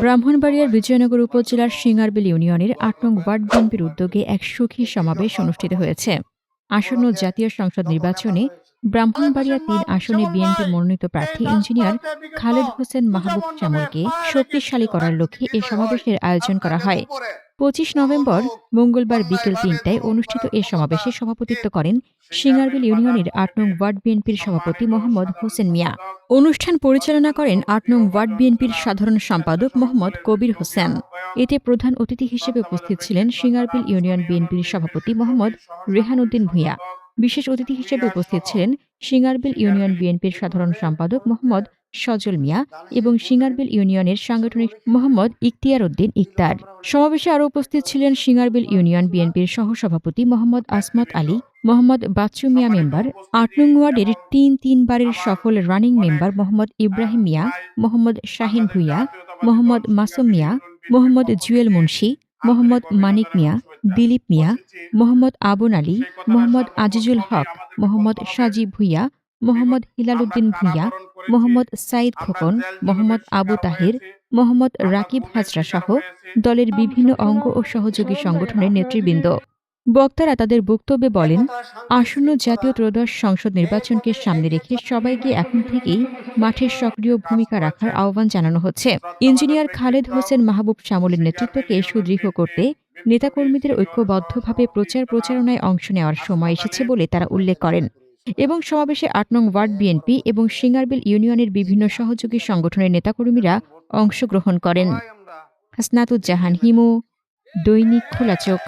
ব্রাহ্মণবাড়িয়ার বিজয়নগর উপজেলার সিঙ্গারবিল ইউনিয়নের আট নং ওয়ার্ড বিএনপির উদ্যোগে এক সুখী সমাবেশ অনুষ্ঠিত হয়েছে। আসন্ন জাতীয় সংসদ নির্বাচনে ব্রাহ্মণবাড়িয়া তিন আসনে বিএনপি মনোনীত প্রার্থী ইঞ্জিনিয়ার খালেদ হোসেন মাহবুব চামলকে শক্তিশালী করার লক্ষ্যে এ সমাবেশের আয়োজন করা হয়। পঁচিশ নভেম্বর মঙ্গলবার বিকেল তিনটায় অনুষ্ঠিত এ সমাবেশে সভাপতিত্ব করেন সিঙ্গারবিল ইউনিয়নের আট নং ওয়ার্ড বিএনপির সভাপতি মোহাম্মদ হোসেন মিয়া। অনুষ্ঠান পরিচালনা করেন আট নং ওয়ার্ড বিএনপির সাধারণ সম্পাদক মোহাম্মদ কবির হোসেন। এতে প্রধান অতিথি হিসেবে উপস্থিত ছিলেন সিঙ্গারবিল ইউনিয়ন বিএনপির সভাপতি মোহাম্মদ রেহানউদ্দিন ভূঁইয়া। বিশেষ অতিথি হিসেবে উপস্থিত ছিলেন সিঙ্গারবিল ইউনিয়ন বিএনপির সাধারণ সম্পাদক মোহাম্মদ সজল মিয়া এবং সিঙ্গারবিল ইউনিয়নের সাংগঠনিক মোহাম্মদ ইখতিয়ার উদ্দিন ইকতার সমাবেশে আরও উপস্থিত ছিলেন সিঙ্গারবিল ইউনিয়ন বিএনপির সহসভাপতি মোহাম্মদ আসমত আলী, মোহাম্মদ বাচ্চু মিয়া মেম্বার, আট নং ওয়ার্ডের তিন তিনবারের সফল রানিং মেম্বার মোহাম্মদ ইব্রাহিম মিয়া, মোহাম্মদ শাহিন ভুইয়া, মোহাম্মদ মাসুম মিয়া, মোহাম্মদ জুয়েল মুন্সি, মোহাম্মদ মানিক মিয়া দিলীপ মিয়া মোহাম্মদ আবুন আলী মোহাম্মদ আজিজুল হক মোহাম্মদ সাজিব ভুইয়া মোহাম্মদ হিলাল উদ্দিন ভুইয়া মোহাম্মদ সাইদ খোকন মোহাম্মদ আবু তাহির মোহাম্মদ রাকিব হাজরা সহ দলের বিভিন্ন অঙ্গ ও সহযোগী সংগঠনের নেতৃবৃন্দ। বক্তারা তাদের বক্তব্যে বলেন আসন্ন জাতীয় ত্রয়োদশ সংসদ নির্বাচনকে সামনে রেখে সবাইকে এখন থেকেই মাঠের সক্রিয় ভূমিকা রাখার আহ্বান জানানো হচ্ছে। ইঞ্জিনিয়ার খালেদ হোসেন মাহবুব শ্যামলের নেতৃত্বকে সুদৃঢ় করতে নেতাকর্মীদের ঐক্যবদ্ধভাবে প্রচার প্রচারণায় অংশ নেওয়ার সময় এসেছে বলে তারা উল্লেখ করেন। এবং সমাবেশে আট নং ওয়ার্ড বিএনপি এবং সিঙ্গারবিল ইউনিয়নের বিভিন্ন সহযোগী সংগঠনের নেতাকর্মীরা অংশগ্রহণ করেন। হাসনাতুজ্জাহান হিমু, দৈনিক খোলা চোখ